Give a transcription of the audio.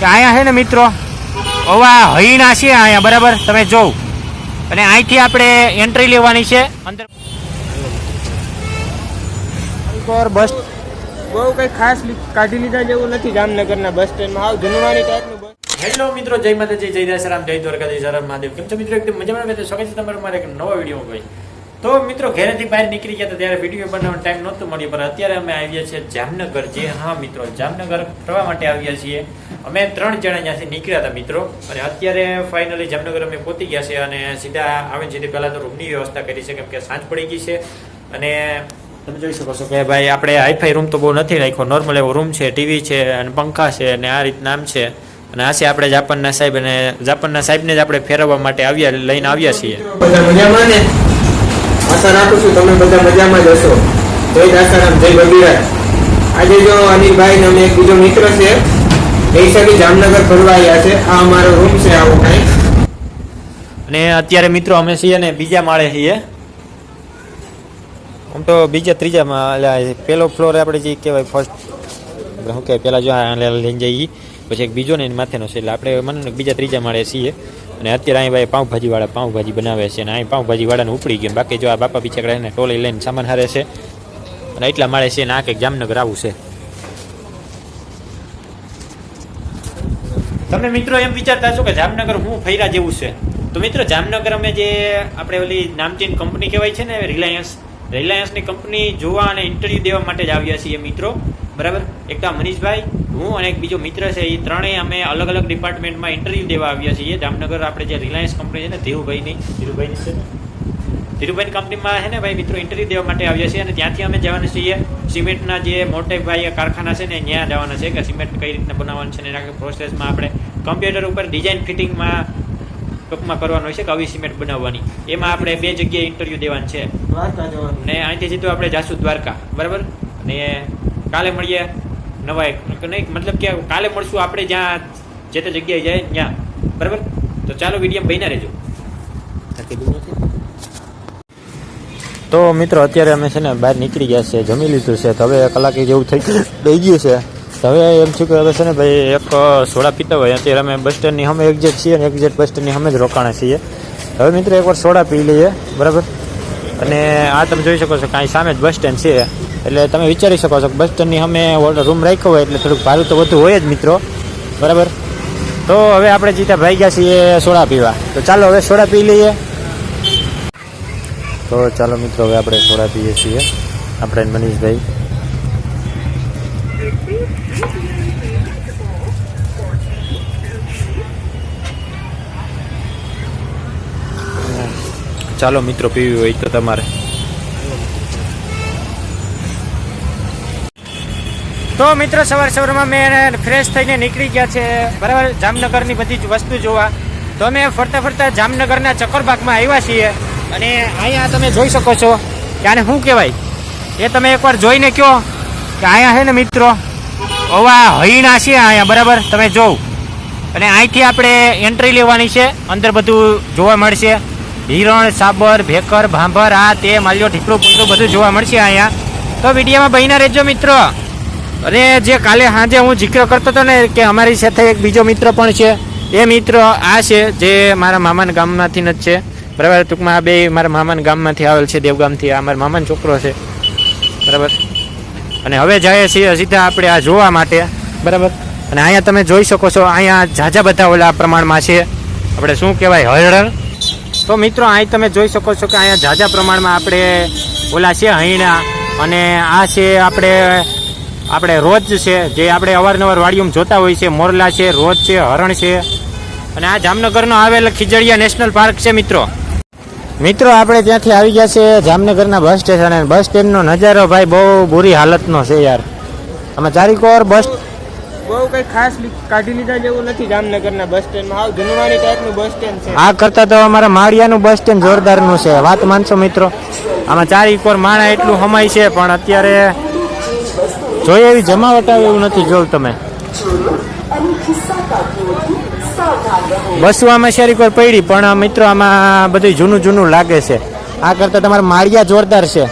કે અહીંયા છે ને મિત્રો હવા હૈણા છે અહીંયા બરાબર? તમે જોવ. અને અહીંથી આપણે એન્ટ્રી લેવાની છે. અંદર બસ બહુ કંઈ ખાસ કાઢી લીધા જેવું નથી જામનગરના બસ સ્ટેન્ડમાં. જૂનવાણી ટાઈપનું બસ હેલો મિત્રો જય માતાજી જય દાસરામ જય દ્વારકાધીશ હર હર મહાદેવ. કેમ છો મિત્રો? એકદમ મજામાં? સ્વાગત છે તમારું મારા એક નવા વીડિયો ભાઈ. તો મિત્રો ઘરેથી બહાર નીકળી ગયા ત્યારે વીડિયો બનાવવાનો ટાઈમ નહોતો મળ્યો, પણ અત્યારે અમે આવ્યા છીએ જામનગર. જે હા મિત્રો, જામનગર ફરવા માટે આવ્યા છીએ. અમે ત્રણ જણા ત્યાંથી નીકળ્યા હતા મિત્રો. અને અત્યારે ફાઇનલી જામનગર અમે પહોંચી ગયા છે અને સીધા આવીને સીધી પહેલાં તો રૂમની વ્યવસ્થા કરી છે, કેમ કે સાંજ પડી ગઈ છે. અને તમે જોઈ શકો છો કે ભાઈ આપણે હાઈફાઈ રૂમ તો બહુ નથી રાખ્યો. નોર્મલ એવો રૂમ છે ટીવી છે, અને પંખા છે, અને આ રીતના છે. અને આ છે આપણે જાપાનના સાહેબ અને જાપાનના સાહેબને જ આપણે ફેરવવા માટે આવ્યા, લઈને આવ્યા છીએ. આશા રાખું છું તમે બધા મજામાં જ હશો. જય દાસારામ, જય બબીરાજ આજે જો અનિલભાઈ અમે એક બીજો મિત્ર છે, એ જામનગર ફરવા આવ્યા છે. આ અમારો રૂમ છે આવો કાંઈ. અને અત્યારે મિત્રો અમે છીએ ને બીજા માળે છીએ. આમ તો બીજા ત્રીજામાં, એટલે પેલો ફ્લોર આપણે જે કહેવાય ફર્સ્ટ શું કહેવાય પહેલાં જો લઈને જઈએ, પછી એક બીજો ને માથેનો છે, એટલે આપણે મને બીજા ત્રીજા માળે છીએ. અને અત્યારે અહીં ભાઈ પાઉંભાજીવાળા પાઉંભાજી બનાવે છે અને અહીં પાઉંભાજીવાળાને ઉપડી ગયા. બાકી જો આ બાપા પીછાકડા એને ટોલી લઈને સામાન હારે છે અને એટલા માળે છે ને આ કંઈક જામનગર આવું છે. તમે મિત્રો એમ વિચારતા છો કે જામનગર હું ફૈરા જેવું છે? તો મિત્રો જામનગર અમે જે આપણે ઓલી નામચીન કંપની કહેવાય છે ને રિલાયન્સ રિલાયન્સની કંપની જોવા અને ઇન્ટરવ્યૂ દેવા માટે જ આવ્યા છીએ મિત્રો. બરાબર? એક તો મનીષભાઈ હું અને એક બીજો મિત્ર છે એ ત્રણેય અમે અલગ અલગ ડિપાર્ટમેન્ટમાં ઇન્ટરવ્યૂ દેવા આવ્યા છીએ. જામનગર આપણે જે રિલાયન્સ કંપની છે ને ધીરુભાઈની. ધીરુભાઈની છે ને? ધીરુભાઈની કંપનીમાં છે ને ભાઈ મિત્રો ઇન્ટરવ્યૂ દેવા માટે આવ્યા છીએ અને ત્યાંથી અમે જવાના છીએ સિમેન્ટના જે મોટે ભાઈ કારખાના છે ને ત્યાં જવાના છે કે સિમેન્ટ કઈ રીતના બનાવવાનું છે ને એના પ્રોસેસમાં આપણે કમ્પ્યુટર ઉપર ડિઝાઇન ફિટિંગમાં ટૂંકમાં કરવાનો હોય છે કે આવી સિમેન્ટ બનાવવાની. એમાં આપણે બે જગ્યાએ ઇન્ટરવ્યૂ દેવાનું છે. ને જવાનું. અહીંથી સીધું આપણે જાસુ દ્વારકા. બરાબર? અને કાલે મળીએ નવા એક નહીં? મતલબ કે કાલે મળશું આપણે જ્યાં જે તે જગ્યાએ જાય ત્યાં. બરાબર? તો ચાલો વીડિયો બહીને રહેજો. તો મિત્રો અત્યારે અમે છે ને બહાર નીકળી ગયા છે જમી લીધું છે. તો હવે કલાકે જેવું થઈ થઈ ગયું છે. હવે એમ છું કે હવે છે ને ભાઈ એક સોડા પીતા હોય, અત્યારે અમે બસ સ્ટેન્ડની અમે એક્ઝેટ છીએ અને એક્ઝેટ બસ સ્ટેન્ડની અમે જ રોકાણા છીએ. હવે મિત્રો એકવાર સોડા પી લઈએ, બરાબર? અને આ તમે જોઈ શકો છો કે અહીં સામે જ બસ સ્ટેન્ડ છે. એટલે તમે વિચારી શકો છો કે બસ સ્ટેન્ડની અમે રૂમ રાખ્યો હોય એટલે થોડુંક ભાડું તો વધુ હોય જ મિત્રો, બરાબર? તો હવે આપણે જીતા ભાઈ ગયા છીએ સોડા પીવા. તો ચાલો હવે સોડા પી લઈએ. તો ચાલો મિત્રો, હવે આપણે સોડા પીએ છીએ. આપણે મનીષભાઈ. ચાલો મિત્રો, પીવી હોય તો તમારે. તો મિત્રો, સવાર સવારમાં મેં ફ્રેશ થઈને નીકળી ગયા છે. બરાબર, જામનગરની બધી જ વસ્તુ જોવા. તો અમે ફરતા ફરતા જામનગરના ચક્કરબાગમાં આવ્યા છીએ. અને અહીંયા તમે જોઈ શકો છો કે આને શું કહેવાય? એ તમે એકવાર જોઈને કહો. કે અહીંયા છે ને મિત્રો? ઓવા હૈણા છે અહીંયા બરાબર? તમે જોવ. અને અહીંથી આપણે એન્ટ્રી લેવાની છે. અંદર બધું જોવા મળશે. હિરણ, સાબર, ભેકર, ભાંભર, આ તે, માલ્યો, ઢીકડું પૂંડું બધું જોવા મળશે અહીંયા તો વિડીયોમાં બહીના રહેજો મિત્રો. અને જે કાલે સાંજે હું જિક્ર કરતો હતો ને કે અમારી સાથે એક બીજો મિત્ર પણ છે. એ મિત્ર આ છે, જે મારા મામાના ગામમાંથી જ છે. બરાબર? ટૂંકમાં આ બે મારા મામાના ગામમાંથી આવેલ છે, દેવગામથી. આ મારા મામાનો છોકરો છે. બરાબર? અને હવે જઈએ છીએ સીધા આપણે આ જોવા માટે. બરાબર. અને અહીંયા તમે જોઈ શકો છો અહીંયા ઝાઝા બધા ઓલા પ્રમાણમાં છે. આપણે શું કહેવાય હરણ તો મિત્રો અહીં તમે જોઈ શકો છો કે અહીંયા ઝાઝા પ્રમાણમાં આપણે ઓલા છે હૈણા અને આ છે આપણે આપણે રોજ છે જે આપણે અવારનવાર વાડીઓમાં જોતા હોય છે મોરલા છે રોજ છે હરણ છે. અને આ જામનગરનો આવેલ ખીજડીયા નેશનલ પાર્ક છે મિત્રો. મિત્રો આપણે ત્યાંથી આવી ગયા છે જામનગરના બસ સ્ટેશન. અને બસ સ્ટેન્ડનો નજારો ભાઈ બહુ બુરી હાલતનો છે યાર. અમે ચારીકોર બસ બહુ કઈ ખાસ કાઢી લીધા જેવું નથી જામનગરના બસ સ્ટેન્ડમાં. હાવ જૂનવાણી ટાઈપનું બસ સ્ટેન્ડ છે. આ કરતા તો અમારા માળિયાનું બસ સ્ટેન્ડ જોરદારનું છે. વાત માનશો મિત્રો આમાં ચારીકોર માણા એટલું હમાય છે પણ અત્યારે જોઈએ એવી જમાવટ આવે એવું નથી જોયું તમે. બસો આમાં કોઈ પડી, પણ મિત્રો આમાં બધું જૂનું જૂનું લાગે છે. આ કરતા તમારા માળિયા જોરદાર છે.